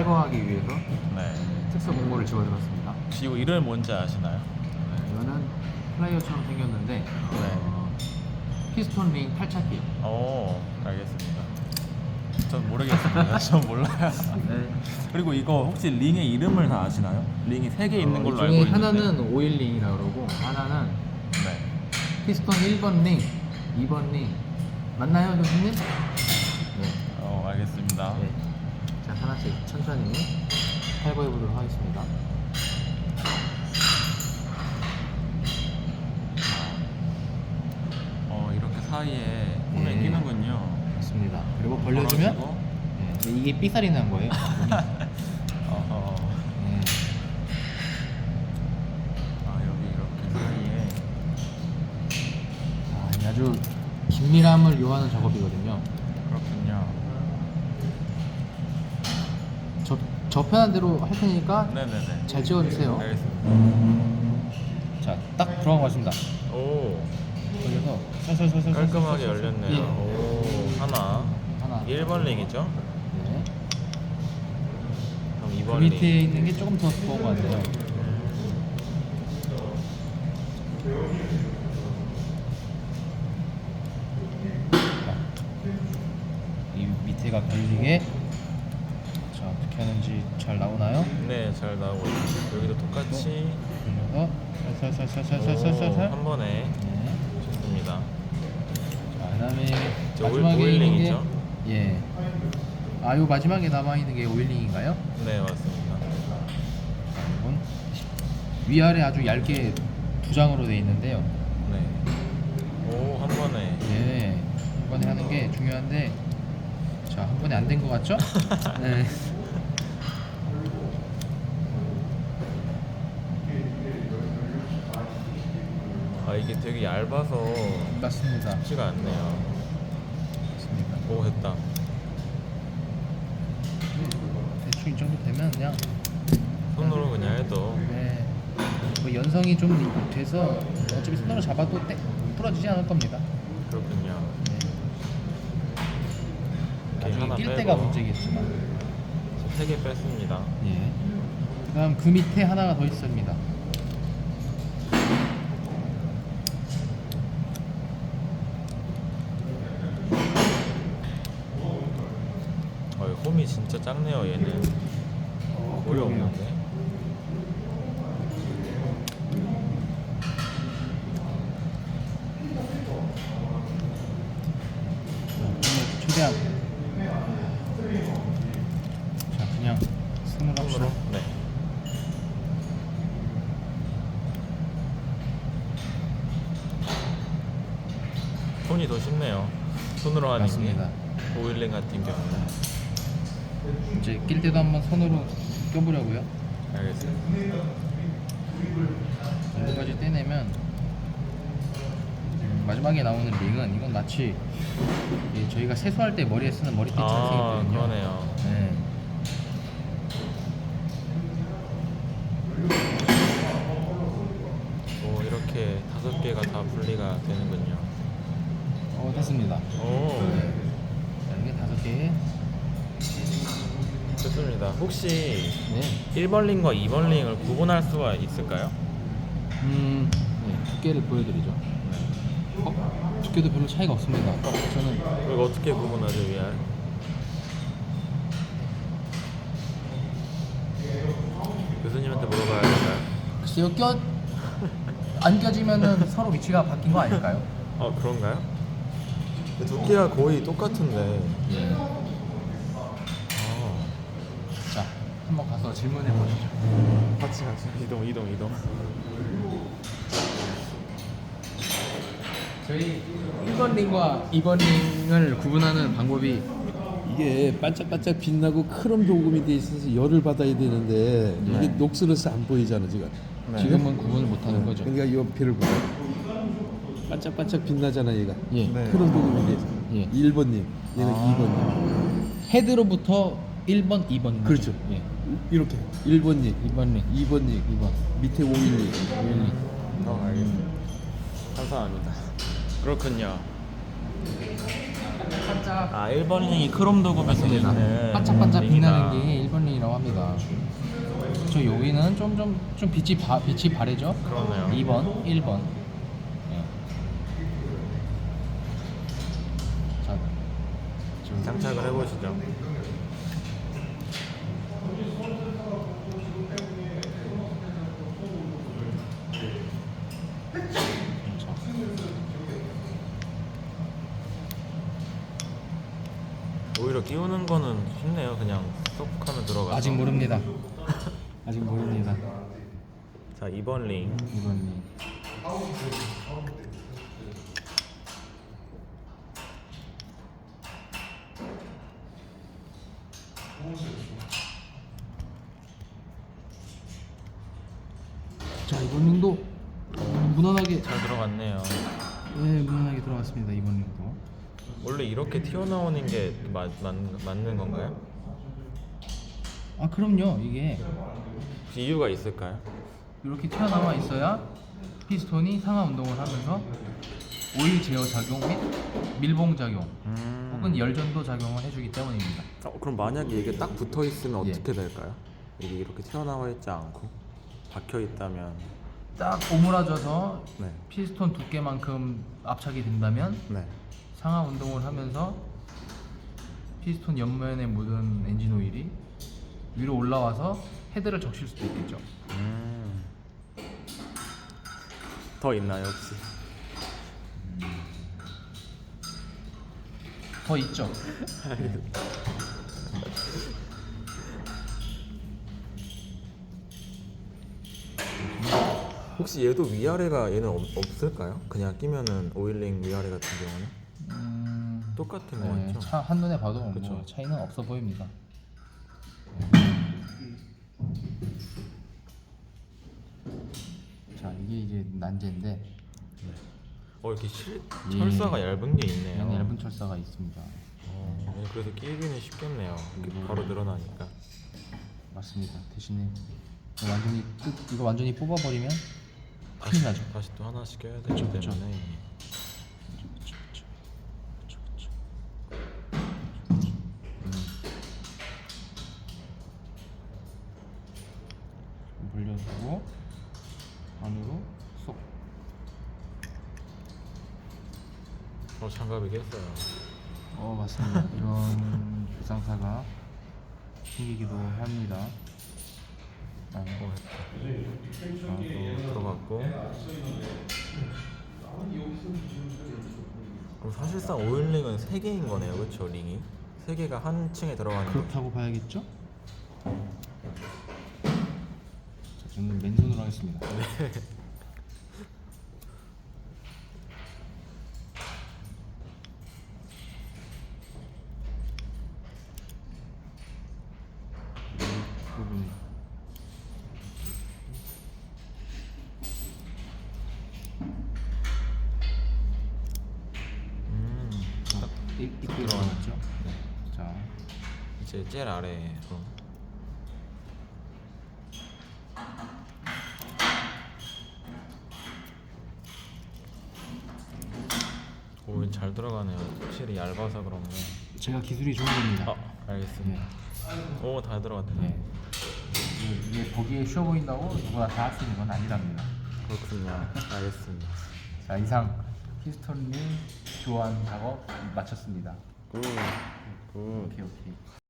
탈거하기 위해서 네. 특수 공고를 집어들었습니다. 혹시 이거 이름 뭔지 아시나요? 네, 이거는 플라이어처럼 생겼는데 어, 피스톤 링 탈착기예요. 오, 알겠습니다. 전 모르겠습니다. 전 몰라요. 네. 그리고 이거 혹시 링의 이름을 다 아시나요? 링이 세 개 있는 어, 걸로 이 알고 중에 있는데. 하나는 오일 링이라고 그러고 하나는 네. 피스톤 1번 링, 2번 링 맞나요, 교수님? 네. 어, 알겠습니다. 네. 자 하나씩 천천히 탈거해 보도록 하겠습니다. 어, 이렇게 사이에 홈에 네. 끼는군요. 맞습니다. 그리고 벌려주면 벌어지고. 네, 이게 삑살이 난 거예요. 어허. 네. 아, 여기 이렇게 사이에. 아, 아주 긴밀함을 요하는 작업이거든요. 그렇군요. 저, 저 편한 대로 할 테니까 네네네. 잘 찍어주세요. 알겠습니다. 자, 딱 들어간 것 같습니다. 오, 걸려서 살살살살 깔끔하게 열렸네요. 예. 오, 하나. 하나. 1번 링이죠? 네. 그럼 그 2번 밑에 링. 있는 게 조금 더 두꺼운 것 같아요. 이 밑에가 자 어떻게 하는지 잘 나오나요? 네, 잘 나오고 있습니다. 여기도 똑같이 돌려서 오, 살살살살살살살살 한 번에 네. 좋습니다. 자 그다음에 마지막에 있는 게 오일링이죠? 예. 아, 요 마지막에 남아 있는 게 오일링인가요? 네, 맞습니다. 자, 이건 위아래 아주 얇게 두 장으로 되어 있는데요. 네. 오, 한 번에. 예, 한 번에 하는 게 중요한데, 자, 한 번에 안 된 것 같죠? 네. 아, 이게 되게 얇아서 맞습니다. 쉽지가 않네요. 맞습니다. 오, 됐다. 대충 이 정도 되면 그냥, 손으로 그냥 해도. 네. 뭐 연성이 좀 돼서 어차피 손으로 잡아도 때, 부러지지 않을 겁니다. 그렇군요. 네. 이렇게 나중에 하나 낄 빼고. 때가 문제겠지만. 세 개 뺐습니다. 예. 그다음 그 밑에 하나가 더 있습니다. 어, 홈이 진짜 작네요, 얘는. 거의 그러게요. 없는데. 자, 최대한 자 그냥 손으로 합시다. 네. 손이 더 쉽네요. 손으로 하는 맞습니다. 게. 오일링 같은 경우는. 이제 낄 때도 한번 손으로 껴보려고요. 알겠습니다. 여기까지 떼내면 음, 마지막에 나오는 링은 이건 마치 이 저희가 세수할 때 머리에 쓰는 머리띠처럼 아, 생겼거든요. 그러네요. 네. 오, 이렇게 다섯 개가 다 분리가 되는군요. 어 됐습니다. 오, 네. 자 이게 다섯 개. 좋습니다. 혹시 네. 1번 링과 2번 링을 구분할 수가 있을까요? 음, 네, 두께를 보여드리죠. 어? 두께도 별로 차이가 없습니다. 저는 이거 어떻게 구분하죠, 위알? 교수님한테 물어봐야 될까요? 글쎄요 껴... 안 껴지면은 서로 위치가 바뀐 거 아닐까요? 아 그런가요? 두께가 거의 똑같은데. 예. 아, 자, 한번 가서 질문해 보시죠. 같이 같이 이동 이동 이동. 저희 1번 링과 2번 링을 구분하는 방법이 이게 반짝반짝 빛나고 크롬 도금이 돼 있어서 열을 받아야 되는데 네. 이게 녹슬어서 안 보이잖아 지금. 네. 지금은 구분을 못 하는 거죠. 그러니까 이 옆에를 보자. 반짝반짝 빛나잖아 얘가. 예. 네. 크롬 도금이 돼서. 예. 1번님, 얘는 아. 2번님. 헤드로부터 1번, 2번 그렇죠. 예. 이렇게 1번님, 2번 링, 2번님, 2번, 밑에 512. 1 링. 어 알겠습니다. 감사합니다. 그렇군요. 반짝 아 1번 링이 크롬 도금이 돼 있는 반짝반짝 링이다. 빛나는 게 1번 링이라고 합니다. 저 여기는 좀 좀 좀 빛이 바, 빛이 바래죠? 그러네요. 2번, 1번. 예. 자, 장착을 해보시죠. 끼우는 거는 쉽네요. 그냥 쏙 하면 들어가서. 아직 모릅니다. 아직 모릅니다. 자 2번 링. 이건 자 이번님도 무난하게 잘 들어갔네요. 네 무난하게 들어갔습니다 이번님도 원래 이렇게 튀어나오는 게 맞, 맞, 맞는 건가요? 아 그럼요 이게 혹시 이유가 있을까요? 이렇게 튀어나와 있어야 피스톤이 상하 운동을 하면서 오일 제어 작용 및 밀봉 작용 음. 혹은 열전도 작용을 해주기 때문입니다. 어, 그럼 만약에 이게 딱 붙어 있으면 예. 어떻게 될까요? 이게 이렇게 튀어나와 있지 않고 박혀 있다면 딱 오므라져서 네. 피스톤 두께만큼 압착이 된다면 네. 상하 운동을 하면서 피스톤 옆면에 묻은 엔진 오일이 위로 올라와서 헤드를 적실 수도 있겠죠. 음. 더 있나요 혹시? 더 있죠. 혹시 얘도 위아래가 얘는 없, 없을까요? 그냥 끼면은 오일링 위아래 같은 경우는 음, 똑같은 거 네, 같죠? 차 한눈에 봐도 뭐 그쵸. 차이는 없어 보입니다. 자 이게 이제 난제인데 어 이렇게 실, 예. 철사가 얇은 게 있네요. 얇은 철사가 있습니다. 어, 예, 그래서 끼기는 쉽겠네요. 이렇게 바로 늘어나니까. 맞습니다. 대신에 이거 완전히 끝 이거 완전히 뽑아버리면 큰일 나죠. 다시 또 하나씩 껴야 되기 그쵸, 그쵸. 때문에 안으로 쏙. 어 장갑이 깼어요. 어 맞습니다. 이런 불상사가 생기기도 합니다. 아, 어, 됐다. 어, 또 들어갔고. 그럼 사실상 오일링은 3 개인 거네요, 그렇죠? 링이 3 개가 한 층에 들어가는 거. 그렇다고 봐야겠죠? 자, 저는 맨손으로 하겠습니다. 이 부분이 음, 딱 입고 들어갔죠? 네. 자, 이제 제일 아래로. 잘 들어가네요. 확실히 얇아서 그런가. 제가 기술이 좋은 겁니다. 아, 알겠습니다. 네. 오, 다 들어갔다. 네. 이게, 이게 보기에 쉬워 보인다고 누구나 다 할 수 있는 건 아니랍니다. 그렇군요. 알겠습니다. 자, 이상 링 교환 작업 마쳤습니다. 굿. 굿. 오케이, 오케이.